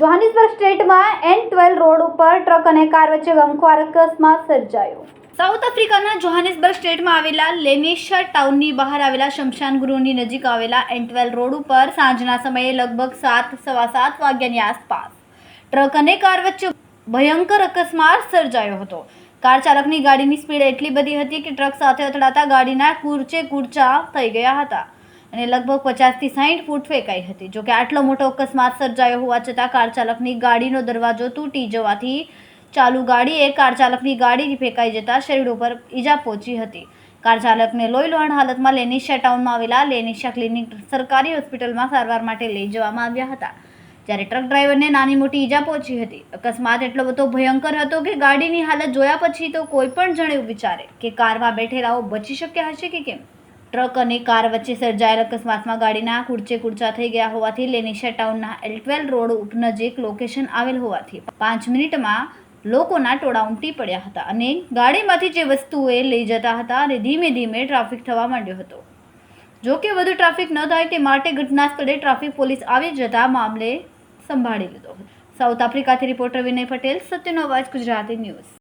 Johannesburg સ્ટેટમાં N twelve road ઉપર truck અને કાર વચ્ચે ગમખ્વાર અકસ્માત સર્જાયો. સાઉથ આફ્રિકાના જોહાનિસબર્ગ સ્ટેટમાં આવેલા લેમેશર ટાઉનની બહાર આવેલા શમશાન ગૃહની નજીક આવેલા એન ટ્વેલ્વ રોડ ઉપર સાંજના સમયે લગભગ સાત, સવા સાત વાગ્યાની આસપાસ ટ્રક અને કાર વચ્ચે ભયંકર અકસ્માત સર્જાયો હતો. કાર ચાલકની ગાડીની સ્પીડ એટલી બધી હતી કે ટ્રક સાથે અથડાતા ગાડીના કુરચે કુરચા થઈ ગયા હતા. અને લગભગ પચાસથી સાઠ ફૂટ ફેંકાઈ હતી. જોકે આટલો મોટો અકસ્માત સર્જાયો હોવા છતાં કાર ચાલકની ગાડીનો દરવાજો તૂટી જવાથી ચાલુ ગાડીએ કાર ચાલકની ગાડીથી ફેંકાઈ જતા શરીર ઉપર ઈજા પહોંચી હતી. કાર ચાલકને લોહી લોહાણ હાલતમાં લેનિશિયા ટાઉનમાં આવેલા લેનિશા ક્લિનિક સરકારી હોસ્પિટલમાં સારવાર માટે લઈ જવામાં આવ્યા હતા. જ્યારે ટ્રક ડ્રાઈવરને નાની મોટી ઈજા પહોંચી હતી. અકસ્માત એટલો બધો ભયંકર હતો કે ગાડીની હાલત જોયા પછી તો કોઈ પણ જણે વિચારે કે કારમાં બેઠેલાઓ બચી શક્યા હશે કે કેમ? ટ્રક અને કાર વચ્ચે સર્જાયેલ અકસ્માતમાં ગાડીના કુડચે કુડચા થઈ ગયા હોવાથી લેનિશા ટાઉનના એલટ્વેલ રોડ નજીક લોકેશન આવેલ હોવાથી પાંચ મિનિટમાં લોકોના ટોળા ઉમટી પડ્યા હતા અને ગાડીમાંથી જે વસ્તુઓ એ લઈ જતા હતા અને ધીમે ધીમે ટ્રાફિક થવા માંડ્યો હતો. જો કે વધુ ટ્રાફિક ન થાય તે માટે ઘટના સ્થળે ટ્રાફિક પોલીસ આવી જતા મામલે સંભાળી લીધો સાઉથ આફ્રિકાથી રિપોર્ટર વિનય પટેલ, સત્યનો અવાજ, ગુજરાતી ન્યૂઝ.